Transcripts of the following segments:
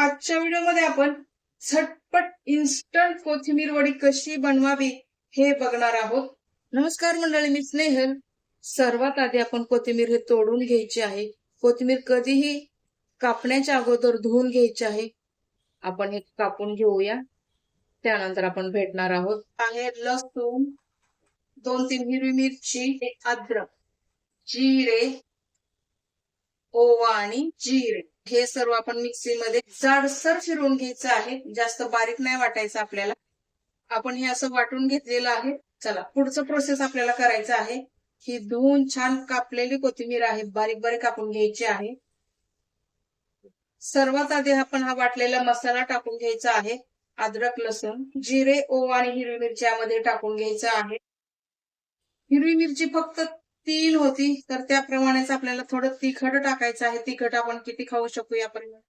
आजच्या व्हिडिओमध्ये आपण झटपट इन्स्टंट कोथिंबीर वडी कशी बनवावी हे बघणार आहोत. नमस्कार मंडळी मी स्नेहल. सर्वात आधी आपण कोथिंबीर हे तोडून घ्यायची आहे. कोथिंबीर कधीही कापण्याच्या अगोदर धुवून घ्यायची आहे. आपण हे कापून घेऊया. त्यानंतर आपण भेटणार आहोत. आहे लसूण दोन तीन हिरवी मिरची अद्रक जिरे ओवा आणि जिरे. हे सर्व आपण मिक्सीमध्ये जाडसर फिरवून घ्यायचं आहे. जास्त बारीक नाही वाटायचं आपल्याला. आपण हे असं वाटून घेतलेलं आहे. चला पुढचं प्रोसेस आपल्याला करायचं आहे. ही धुवून छान कापलेली कोथिंबीर आहे. बारीक बारीक कापून घ्यायची आहे. सर्वात आधी आपण हा वाटलेला मसाला टाकून घ्यायचा आहे. अद्रक लसूण जिरे ओवा आणि हिरवी मिरची यामध्ये टाकून घ्यायचं आहे. हिरवी मिरची फक्त तीन होती तर त्याप्रमाणेच आपल्याला थोडं तिखट टाकायचं आहे. तिखट आपण किती खाऊ शकू याप्रमाणे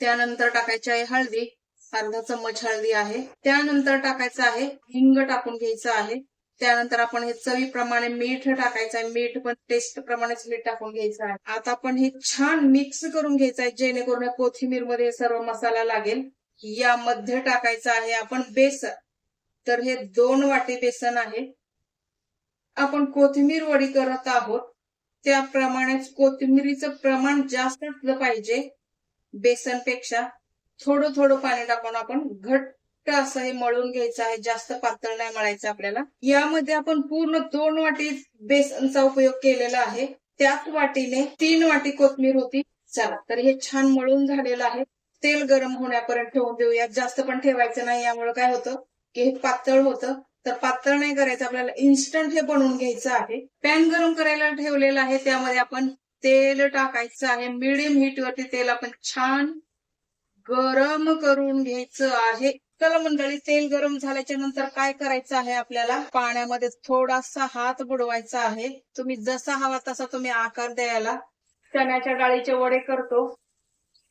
त्यानंतर टाकायची आहे हळदी अर्धा चम्मच हळदी आहे. त्यानंतर टाकायचं आहे हिंग टाकून घ्यायचं आहे. त्यानंतर आपण हे चवीप्रमाणे मीठ टाकायचं आहे. मीठ पण टेस्ट प्रमाणेच मीठ टाकून घ्यायचं आहे. आता आपण हे छान मिक्स करून घ्यायचं आहे जेणेकरून कोथिंबीरमध्ये सर्व मसाला लागेल. यामध्ये टाकायचं आहे आपण बेसन. तर हे दोन वाटी बेसन आहे. आपण कोथिंबीर वडी करत आहोत. त्याप्रमाणेच कोथिंबीरीचं प्रमाण जास्त असलं पाहिजे. बेसनपेक्षा थोडं थोडं पाणी टाकून आपण घट्ट असं हे मळून घ्यायचं आहे. जास्त पातळ नाही मळायचं आपल्याला. यामध्ये आपण पूर्ण दोन वाटी बेसनचा उपयोग केलेला आहे. त्याच वाटीने तीन वाटी कोथिंबीर होती. चला तर हे छान मळून झालेलं आहे. तेल गरम होण्यापर्यंत ठेवून देऊया जास्त पण ठेवायचं नाही. यामुळे काय होतं? की हे पातळ होतं तर पातळ नाही करायचं. आपल्याला इन्स्टंट हे बनवून घ्यायचं आहे. पॅन गरम करायला ठेवलेलं आहे त्यामध्ये आपण तेल टाकायचं आहे. मिडियम हीट वरती तेल आपण छान गरम करून घ्यायचं आहे. चला मंडळी तेल गरम झाल्याच्यानंतर काय करायचं आहे आपल्याला? पाण्यामध्ये थोडासा हात बुडवायचा आहे. तुम्ही जसा हवा तसा तुम्ही आकार द्यायला चण्याच्या डाळीचे वडे करतो.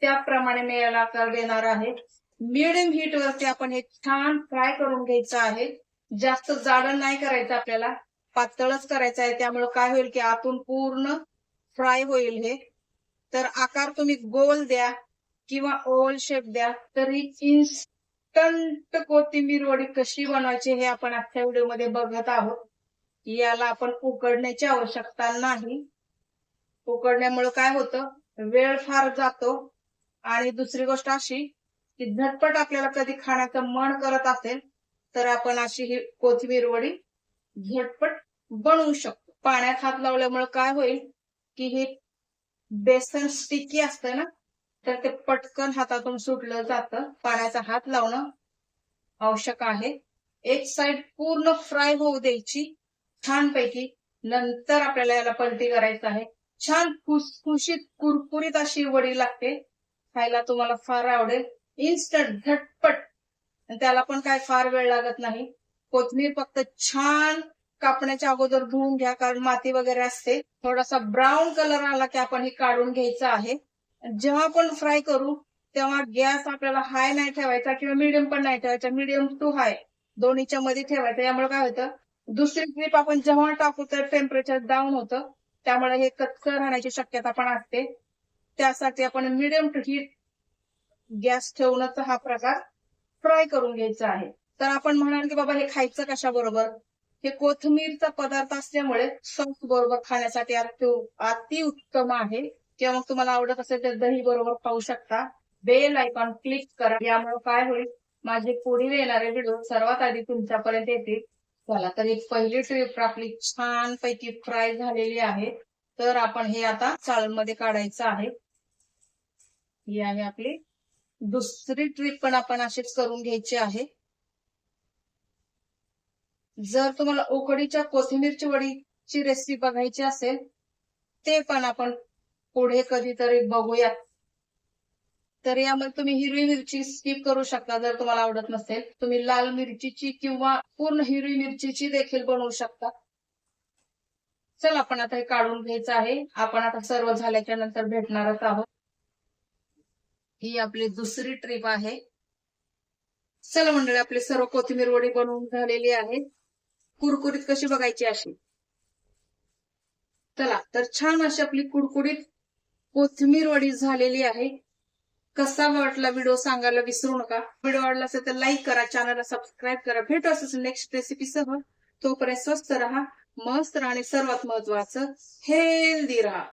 त्याप्रमाणे मी याला आकार देणार आहे. मिडियम हीट वरती आपण हे छान फ्राय करून घ्यायचं आहे. जास्त जाड नाही करायचं आपल्याला. पातळच करायचं आहे. त्यामुळे काय होईल की आतून पूर्ण फ्राय होईल हे. तर आकार तुम्ही गोल द्या किंवा ओल शेप द्या. तरी इन्स्टंट कोथिंबीर वडी कशी बनवायची हे आपण आजच्या व्हिडिओमध्ये बघत आहोत. याला आपण उकडण्याची आवश्यकता नाही. उकडण्यामुळे काय होतं? वेळ फार जातो. आणि दुसरी गोष्ट अशी की झटपट आपल्याला कधी खाण्याचं मन करत असेल तर आपण अशी ही कोथिंबीर वडी झटपट बनवू शकतो. पाण्यात हात लावल्यामुळे काय होईल की हे बेसन स्टिकी असतं ना तर ते पटकन हातातून सुटलं जातं. पाण्याचा हात लावणं आवश्यक आहे. एक साइड पूर्ण फ्राय होऊ द्यायची. छानपैकी नंतर आपल्याला याला पलटी करायचं आहे. छान खुसखुशीत कुरकुरीत अशी वडी लागते. खायला तुम्हाला फार आवडेल. इन्स्टंट झटपट. त्याला पण काय फार वेळ लागत नाही. कोथमीर फक्त छान कापण्याच्या अगोदर धुवून घ्या कारण माती वगैरे असते. थोडासा ब्राऊन कलर आला की आपण हे काढून घ्यायचं आहे. जेव्हा आपण फ्राय करू तेव्हा गॅस आपल्याला हाय नाही ठेवायचा किंवा मिडियम पण नाही ठेवायचा. मिडियम टू हाय दोन्हीच्या मध्ये ठेवायचं. यामुळे काय होतं? दुसरी ट्रीप आपण जेव्हा टाकू तर टेम्परेचर डाऊन होतं. त्यामुळे हे कच्च राहण्याची शक्यता पण असते. त्यासाठी आपण मिडियम टू हीट गॅस ठेवण्याचा हा प्रकार फ्राय करून घ्यायचा आहे. तर आपण म्हणाल की बाबा हे खायचं कशा बरोबर हे कोथिंबीरचा पदार्थ असल्यामुळे सॉस बरोबर खाण्यासाठी अति उत्तम आहे. किंवा मग तुम्हाला आवडत असेल तर दही बरोबर खाऊ शकता. बेल आयकॉन क्लिक करा. यामुळे काय होईल? माझे पुढील येणारे व्हिडिओ सर्वात आधी तुमच्यापर्यंत येतील. चला तर एक पहिली ट्रिप आपली छान पैकी फ्राय झालेली आहे. तर आपण हे आता चाळणमध्ये काढायचं आहे. ही आहे आपली दुसरी ट्रिप पण आपण अशीच करून घ्यायची आहे. जर तुम्हाला उकडीच्या कोथिंबीरची वडीची रेसिपी बघायची असेल ते पण आपण पुढे कधीतरी बघूयात. तर यामध्ये तुम्ही हिरवी मिरची स्किप करू शकता जर तुम्हाला आवडत नसेल. तुम्ही लाल मिरचीची किंवा पूर्ण हिरवी मिरचीची देखील बनवू शकता. चल आपण आता हे काढून घ्यायचं आहे. आपण आता सर्व झाल्याच्यानंतर भेटणारच आहोत. ही आपली दुसरी ट्रिप आहे. चला मंडळी आपली सर्व कोथिंबीर वडी बनवून झालेली आहे. कुरकुरीत कशी बघायची अशी? चला तर छान अशी आपली कुरकुरीत कोथिंबीर वडी झालेली आहे. कसा वाटला व्हिडिओ सांगायला विसरू नका. व्हिडिओ आवडला असेल तर लाईक करा चॅनलला सबस्क्राईब करा. भेटू असं नेक्स्ट रेसिपीसह तोपर्यंत स्वस्त राहा मस्त राहा आणि सर्वात महत्वाचं हेल्दी राहा.